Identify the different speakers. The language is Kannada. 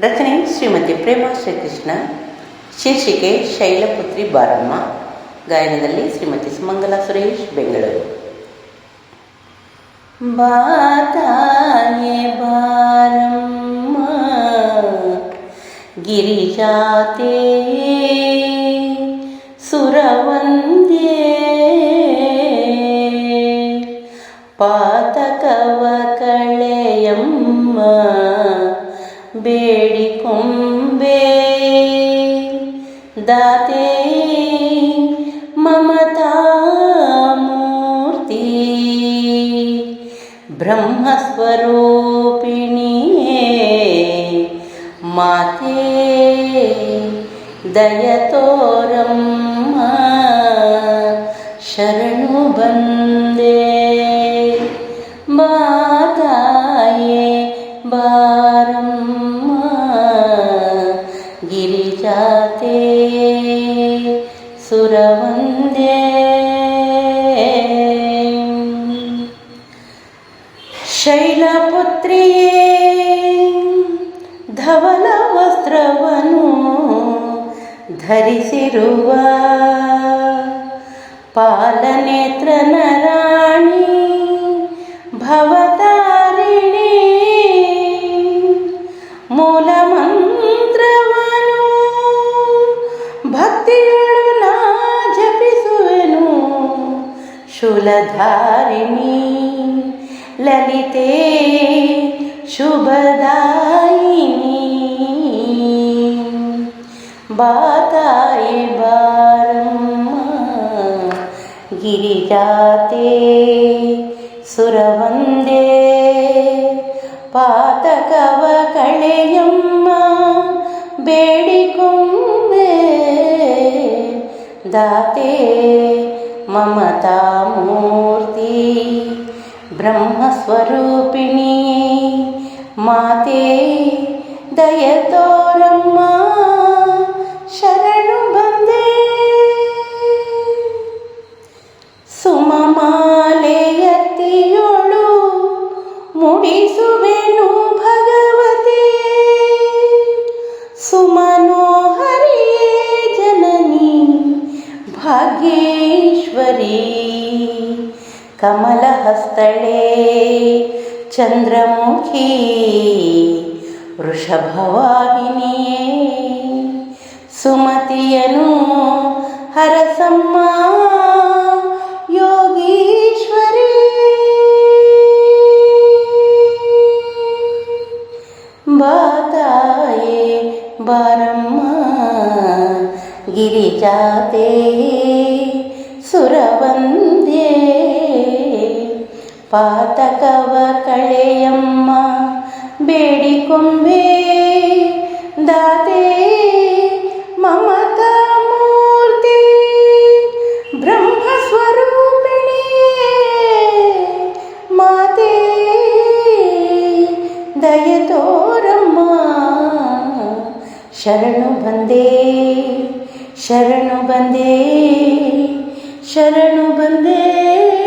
Speaker 1: ರಚನೆ ಶ್ರೀಮತಿ ಪ್ರೇಮಾ ಶ್ರೀಕೃಷ್ಣ. ಶೀರ್ಷಿಕೆ ಶೈಲಪುತ್ರಿ ಬಾರಮ್ಮ. ಗಾಯನದಲ್ಲಿ ಶ್ರೀಮತಿ ಸುಮಂಗಲ ಸುರೇಶ್, ಬೆಂಗಳೂರು. ಬಾತಾಯೆ ಬಾರಮ್ಮ, ಗಿರಿಜಾತೆ ಸುರವಂದೇ. ಪಾತಕವ ಕಳೆಯಮ್ಮ ಬೇಡಿಕೊಂಬೆ ದಾತೆ ಮಮತಾ ಮೂರ್ತಿ. ಬ್ರಹ್ಮಸ್ವರೂಪಿಣಿಯೇ ಮಾತೆ ದಯತೋರಮ್ಮ. ಶರಣು ಬಂದೆ ಸುರವಂದೇ ಶೈಲಪುತ್ರಿಯೇ ಧವಲ ವಸ್ತ್ರವನು ಧರಿಸಿರುವ ಪಾಲನೇತ್ರನ ರಾಣಿ ಶೂಲಧಾರಿಣಿ ಲಲಿತೆ ಶುಭದಾಯಿನಿ ಬಾತಾಯಿ ಬಾರಮ್ಮ ಗಿರಿಜಾತೆ ಸುರವಂದೇ ಪಾತಕವ ಕಳೆಯಮ್ಮ ಬೇಡಿಕೊಂಬೆ ದಾತೆ మమతామూర్తి బ్రహ్మస్వరూపిణి మాతే దయతోరమ్మా శర भाग्येश्वरी कमलहस्तळे चन्द्रमुखी वृषभवाहिनिये सुमतियनु हरसम्मा योगीश्वरी बाताये बारम् ಗಿರಿಜಾತೆ ಸುರವಂದೇ ಪಾತಕವ ಕಳೆಯಮ್ಮ ಬೇಡಿಕೊಂಬೆ ದಾತೆ ಮಮತಾ ಮೂರ್ತಿ ಬ್ರಹ್ಮಸ್ವರೂಪಿಣಿ ಮಾತೆ ದಯತೋರಮ್ಮ ಶರಣು ಬಂದೇ ಶರಣು ಬಂದೇ ಶರಣು ಬಂದೇ.